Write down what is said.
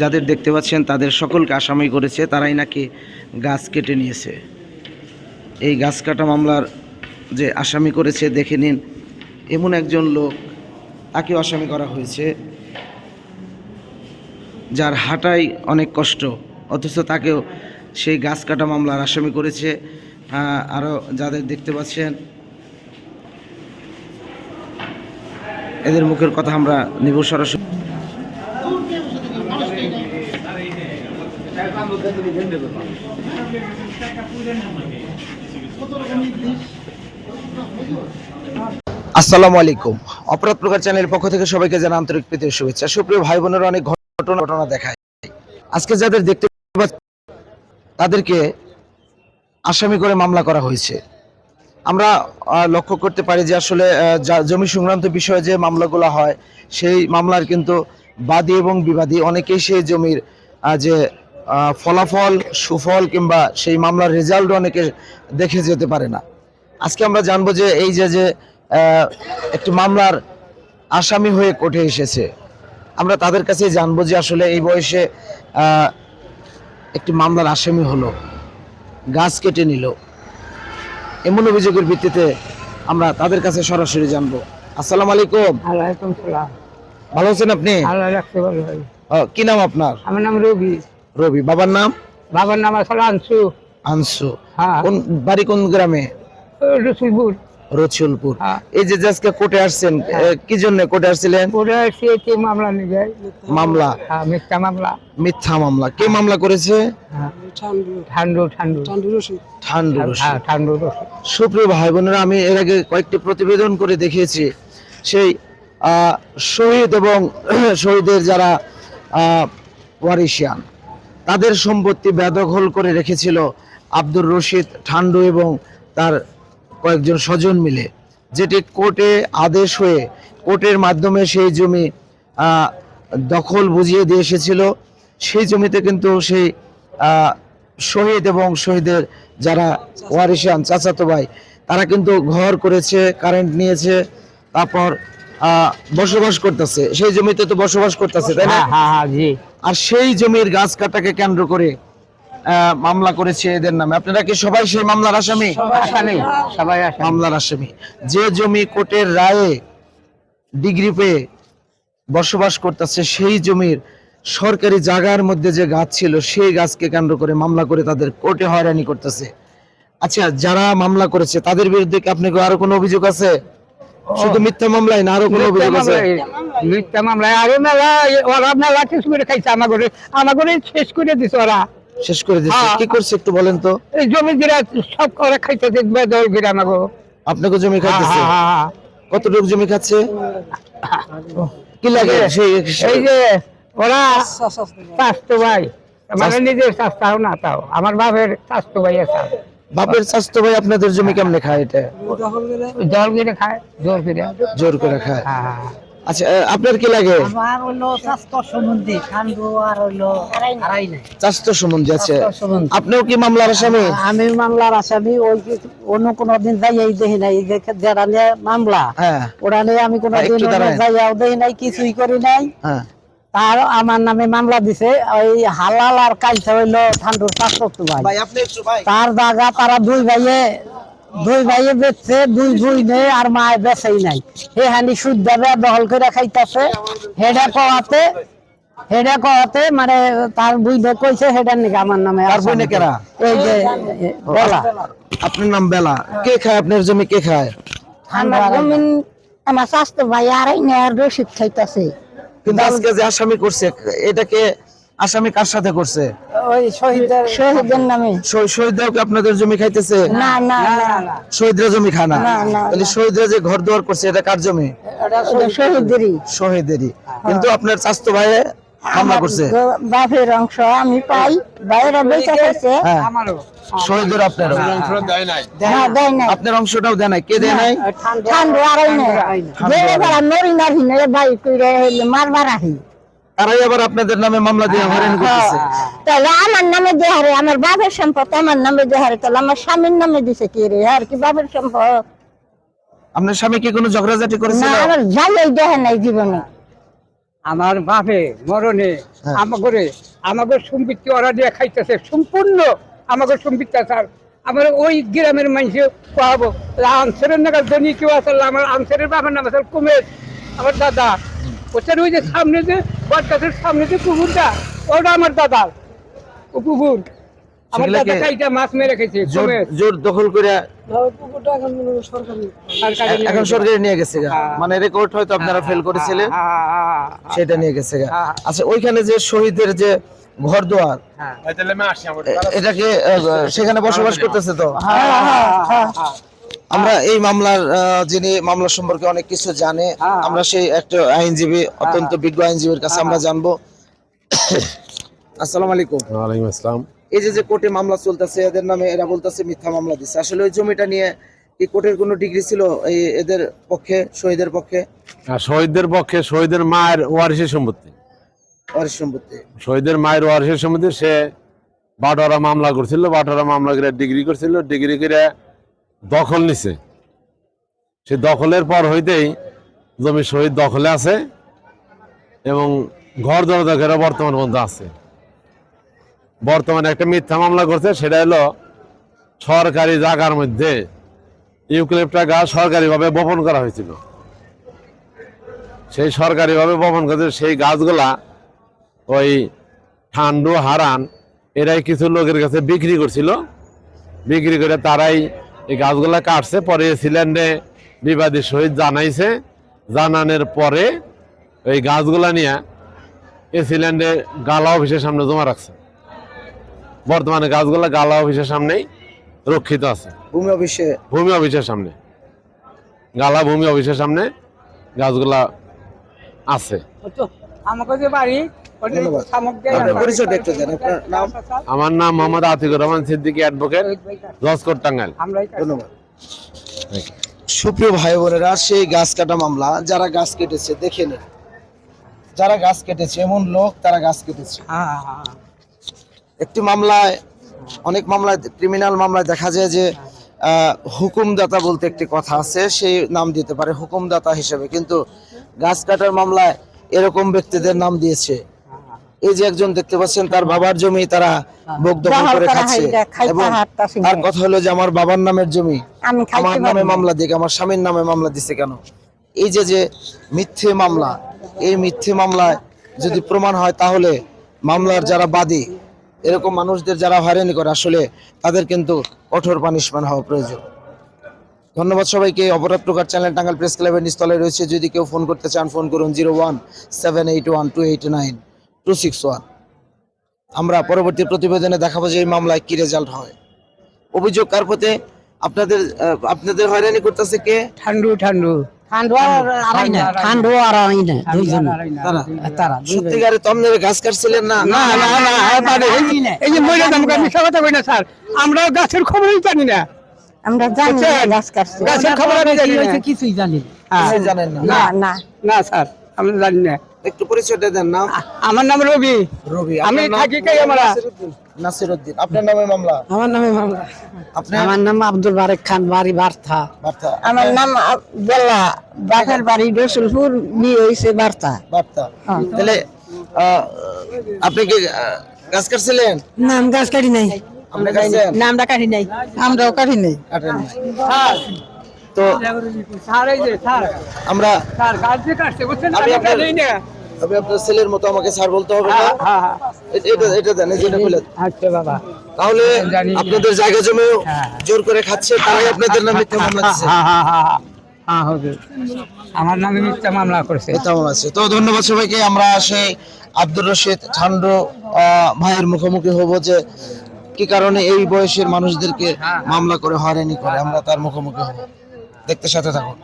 যাদের দেখতে পাচ্ছেন, তাদের সকলকে আসামি করেছে। তারাই নাকি গাছ কেটে নিয়েছে। এই গাছ কাটা মামলার যে আসামি করেছে, দেখে নিন। এমন একজন লোক তাকেও আসামি করা হয়েছে, যার হাঁটাই অনেক কষ্ট। অথচ তাকেও সেই গাছ কাটা মামলার আসামি করেছে। আরও যাদের দেখতে পাচ্ছেন, এদের মুখের কথা আমরা নিব সরাসরি। আসসালামু আলাইকুম। অপরাধ প্রকার চ্যানেলের পক্ষ থেকে সবাইকে জানা আন্তরিক প্রীতির শুভেচ্ছা। সুপ্রিয় ভাই বোনেরা, অনেক ঘটনা ঘটনা দেখায়। আজকে যাদের দেখতে তাদেরকে আসামি করে মামলা করা হয়েছে। আমরা লক্ষ্য করতে পারি যে আসলে জমি সংক্রান্ত বিষয়ে যে মামলাগুলো হয়, সেই মামলার কিন্তু বাদী এবং বিবাদী, অনেকেই সেই জমির যে ফলাফল সুফল কিংবা সেই মামলার রেজাল্ট অনেকে দেখে যেতে পারে না। আজকে আমরা জানব যে এই যে যে একটি মামলার আসামি হয়ে কোর্টে এসেছে আমরা তাদের কাছে জানব যে আসলে এই বয়সে একটি মামলার আসামি হলো গাছ কেটে নিল। এমন অভিযোগের ভিত্তিতে আমরা তাদের কাছে সরাসরি জানব। আসসালাম আলাইকুম। ভালো আছেন আপনি? কি নাম আপনার? আমার নাম রবি। রবি বাবার নাম? বাবার নাম আসলে আনসু। আনসু। হ্যাঁ। কোন বাড়ি কোন গ্রামে? রসুলপুর। রসুলপুর। হ্যাঁ। এই যে আজকে কোর্টে আসছেন এ, কি জন্য কোর্টে আসছিলেন? ওরা সে মামলা নিবে মামলা? হ্যাঁ মিথ্যা মামলা। মিথ্যা মামলা। কে মামলা করেছে? হ্যাঁ। ঠান্ডু ঠান্ডু। ঠান্ডু। হ্যাঁ ঠান্ডু সুপ্রিয় ভাই বোনেরা আমি এর আগে কয়েকটি প্রতিবেদন করে দেখিয়েছি। সেই আহ, শহীদ এবং শহীদের যারা আহ, ওয়ারিশিয়ান। তাদের সম্পত্তি বেদখল করে রেখেছিল আব্দুর রশিদ ঠান্ডু এবং তার কয়েকজন স্বজন মিলে, যেটি কোর্টে আদেশ হয়ে কোর্টের মাধ্যমে সেই জমি দখল বুঝিয়ে দিয়ে এসেছিল। সেই জমিতে কিন্তু সেই শহীদ এবং শহীদের যারা ওয়ারিশান চাচাতো ভাই, তারা কিন্তু ঘর করেছে কারেন্ট নিয়েছে, তারপর বসবাস করতেছে। সেই জমিতে তো বসবাস করতেছে, তাই না? হ্যাঁ হ্যাঁ হ্যাঁ আর সেই জমির গাছ কাটাকে কেন্দ্র করে মামলা করেছে এদের নামে। আপনারা কি সবাই সেই মামলার আসামি? সবাই মামলার আসামি। যে জমি কোর্টের রায়ে ডিগ্রি পেয়ে বসবাস করতেছে সেই জমির সরকারি জায়গার মধ্যে যে গাছ ছিল সেই গাছকে কেন্দ্র করে মামলা করে তাদের কোর্টে হয়রানি করতেছে। আচ্ছা যারা মামলা করেছে তাদের বিরুদ্ধে কি আপনি আরও কোনো অভিযোগ আছে? শুধু মিথ্যা মামলায় না আরও কোনো অভিযোগ আছে? মিথ্যা মামলায়। আরে মেলা ওরা মেলা শেষ করে খাইছে আমার ঘরে শেষ করে দিছে ওরা। শেষ করে দিচ্ছে হ্যাঁ। কি করছে একটু বলেন তো? এই জমি গিরা সব ওরা খাইতে দেখবে দল গিরা আমাকে আপনাকে জমি খাইতেছে? হ্যাঁ, হ্যাঁ। কতটুকু জমি খাচ্ছে? কি লাগে? সেই এই যে ওরা স্বাস্থ্য ভাই মানে নিজের স্বাস্থ্য না তাও। আমার বাপের স্বাস্থ্য ভাই আছে। বাপের স্বাস্থ্য ভাই আপনাদের জমি কেমনে খায় এটা? জল গিরে খায় জোর গিরে জোর করে খায়। হ্যাঁ হ্যাঁ, হ্যাঁ। আচ্ছা আপনার কি লাগে? আমার হলো স্বাস্থ্য সম্বন্ধে ঠান্ডু আর হলো হারাই নাই। স্বাস্থ্য সম্বন্ধে আছে আপনিও কি মামলার আসামি? আমি মামলার আসামি ওই অন্য কোনো দিন যাই এই দেখি নাই দেখে যারা নিয়ে মামলা। হ্যাঁ। ওরা নিয়ে আমি কোনো হ্যাঁ, দিন দেখি নাই কিছুই করি নাই। হ্যাঁ। তার আমার নামে মামলা দিছে ওই হালাল আর কালচা হইল ঠান্ডুর স্বাস্থ্য ভাই তার জায়গা তারা দুই ভাইয়ে দুই ভাইয়ে বেচছে দুই বুই নেই আর মায় বেচেই নাই। হে হানি শুদ্ধ দখল করে খাইতাছে। হেডা কওয়াতে হেডা কওয়াতে মানে তার বুই নে কইছে হেডার নাকি আমার নামে বুই নে কেরা? এই যে বলা। আপনার নাম বেলা। কে খায়? আপনার জমি কে খায়? আমার জমিন আমার স্বাস্থ্য ভাই আর রসিদ খাইতাছে। কিন্তু আজকে যে আসামি করছে এটাকে আসামি কার সাথে করছে? ওই নামে। শহীদরাও কি আপনাদের জমি খাইতেছে? না না না। শহীদরা জমি খায় না? না, না, তাহলে শহীদরা যে ঘর দুয়ার করছে এটা কার জমি? এটা শহীদেরই। শহীদেরই। কিন্তু আপনার স্বাস্থ্য ভাই হামলা করছে? বাপের অংশ আমি পাই বাইরে বেঁচে হ্যাঁ। আমারও। শহীদের আপনারও। না দেয় না আপনার অংশটাও দেয় নাই। কে দেয় নাই? ঠান্ডা আড়াই না যে বেলা নরি না হিনে বাই কইরে হইলে মারবার আহি। তারাই আবার আপনাদের নামে মামলা দিয়ে হয়রানি করতেছে। তাহলে আমার নামে দেহারে আমার বাপের সম্পদ আমার নামে দেহারে তাহলে আমার স্বামীর নামে দিছে কি রে? আর কি বাপের সম্পদ? আপনার স্বামী কি কোনো ঝগড়াঝাটি না করেছিল আমার যাই দেহে নাই জীবনে। আমার বাপে মরণে হ্যাঁ। আমাকে আমাকে সম্পত্তি ওরা দিয়ে খাইতেছে সম্পূর্ণ আমাকে সম্পত্তি স্যার আমার ওই গ্রামের মানুষ পাবো আনসারের নাগাদ ধনী কেউ আসল আমার আনসারের বাবার নাম আসল কুমেশ আমার দাদা। ওটার ওই যে সামনে যে বটগাছের সামনে যে কুকুরটা ওটা আমার দাদা ও পুকুর জোর দখল করে এখন সরকারি নিয়ে গেছে হ্যাঁ। মানে রেকর্ড হয়তো আপনারা ফেল করেছিলেন। হ্যাঁ, হ্যাঁ, হ্যাঁ, সেটা নিয়ে গেছে হ্যাঁ। আচ্ছা ওইখানে যে শহীদের যে ঘর দুয়ার হ্যাঁ। এটাকে সেখানে বসবাস করতেছে তো? হ্যাঁ, হ্যাঁ, হ্যাঁ। আমরা এই মামলার আহ, যিনি মামলা সম্পর্কে অনেক কিছু জানে হ্যাঁ। আমরা সেই একটা আইনজীবী অত্যন্ত বিজ্ঞ আইনজীবীর কাছে আমরা জানব। আসসালামু আলাইকুম। ওয়ালাইকুম আসসালাম। এই যে যে কোর্টে মামলা চলতেছে এদের নামে এরা বলতেছে মিথ্যা মামলা দিচ্ছে আসলে ওই জমিটা নিয়ে কি কোর্টের কোনো ডিগ্রি ছিল এই এদের পক্ষে শহীদের পক্ষে? শহীদদের পক্ষে শহীদের মায়ের ওয়ারিসের সম্পত্তি। ওয়ারিশ সম্পত্তি। শহীদের মায়ের ওয়ারিসের সম্পত্তি সে বাটোয়ারা মামলা করছিল বাটোয়ারা মামলা করে ডিগ্রি করছিল ডিগ্রি করে দখল নিছে। সে দখলের পর হইতেই জমি শহীদ দখলে আছে এবং ঘর দরজা করে বর্তমান পর্যন্ত আছে। বর্তমানে একটা মিথ্যা মামলা করছে, সেটা হলো সরকারি জায়গার মধ্যে ইউক্লিপ্টা গাছ সরকারিভাবে বপন করা হয়েছিল। সেই সরকারিভাবে বপন করছে, সেই গাছগুলা ওই ঠান্ডু, হারান, এরাই কিছু লোকের কাছে বিক্রি করছিল। বিক্রি করে তারাই এই গাছগুলা কাটছে, পরে সিলিন্ডে বিবাদী সহিত জানাইছে। জানানোর পরে ওই গাছগুলা নিয়ে এ সিলিন্ডে গালা অফিসের সামনে জমা রাখছে। বর্তমানে গাছগুলা গালা অফিসের সামনেই রক্ষিত আছে। ভূমি অফিসে? ভূমি অফিসের সামনে। গালা ভূমি অফিসের সামনে গাছগুলা আছে। নাম? আমার নাম Mohammad Atiqur Rahman Siddiqui advocate judge court Tangail. ধন্যবাদ। সুপ্রিয় ভাই বোনেরা সেই গাছ কাটা মামলা যারা গাছ কেটেছে দেখে নিন। যারা গাছ কেটেছে এমন লোক তারা গাছ কেটেছে। হ্যাঁ হ্যাঁ। একটি মামলায় অনেক মামলায় ক্রিমিনাল মামলায় দেখা যায় যে হুকুমদাতা বলতে একটি কথা আছে সেই নাম দিতে পারে হুকুমদাতা হিসেবে। কিন্তু গাছ কাটার মামলায় এরকম ব্যক্তিদের নাম দিয়েছে। এই যে একজন দেখতে পাচ্ছেন তার বাবার জমি তারা ভোগ দখল করে খাচ্ছে এবং তার কথা হলো যে আমার বাবার নামের জমি আমার নামে মামলা দিক আমার স্বামীর নামে মামলা দিছে কেন? এই যে যে মিথ্যে মামলা এই মিথ্যে মামলায় যদি প্রমাণ হয় তাহলে মামলার যারা বাদী এরকম মানুষদের যারা হয়রানি করে, আসলে তাদের কিন্তু কঠোর পানিশমেন্ট হওয়া প্রয়োজন। ধন্যবাদ সবাইকে। অপরাধ প্রকার চ্যানেল টাঙ্গাল প্রেস ক্লাবের নিস্তলে রয়েছে। যদি কেউ ফোন করতে চান, ফোন করুন zero one seven eight one two eight nine two six one. আমরা পরবর্তী প্রতিবেদনে দেখাবো যে এই মামলায় কি রেজাল্ট হয়। অভিযোগ কার পথে আপনাদের আপনাদের হয়রানি করতেছে কে? ঠান্ডু ঠান্ডু। আমরা গাছের খবরই জানি না। আমরা জানি গাছ কাটছে। গাছের খবর আমি জানি না। কিছুই জানি। কিছুই জানেন না না না। না স্যার আমরা জানি না। একটু পরিচয়টা দেন নাম আমার নাম রবি। রবি আমি থাকি কাই আমরা? নাসিরউদ্দিন আপনার নামে মামলা? আমার নামে মামলা। আপনি আমার নাম আব্দুল বারেক খান বাড়ি বার্থা বার্তা আমার নাম বাড়ি রসুলপুর বিয়ে হয়েছে বার্তা। বার্তা। হ্যাঁ। তাহলে আপনি কি গাছ কাটছিলেন? নাম গাছ কাটি নাই। নামটা কাটি নাই। আমরাও কাটি নাই। কাটেন নাই। তো আমরা আমি আপনার- জানি ছেলের মতো আমাকে স্যার বলতে হবে না? হ্যাঁ হ্যাঁ হ্যাঁ। এটা এটা দেন এই যে এটা খুলে দেন। আচ্ছা বাবা। তাহলে আপনাদের জায়গা হ্যাঁ। জোর করে খাচ্ছে তারাই আপনাদের নামে মিথ্যা মামলা দিচ্ছে। হবে আমার নামে মিথ্যা মামলা করছে। আছে তো ধন্যবাদ সবাইকে আমরা সেই আব্দুর রশিদ ঠান্ডু ভাইয়ের মুখোমুখি হব যে কি কারণে এই বয়সের মানুষদেরকে মামলা করে হয়রানি করে আমরা তার মুখোমুখি হব। দেখতে সাথে থাকুন।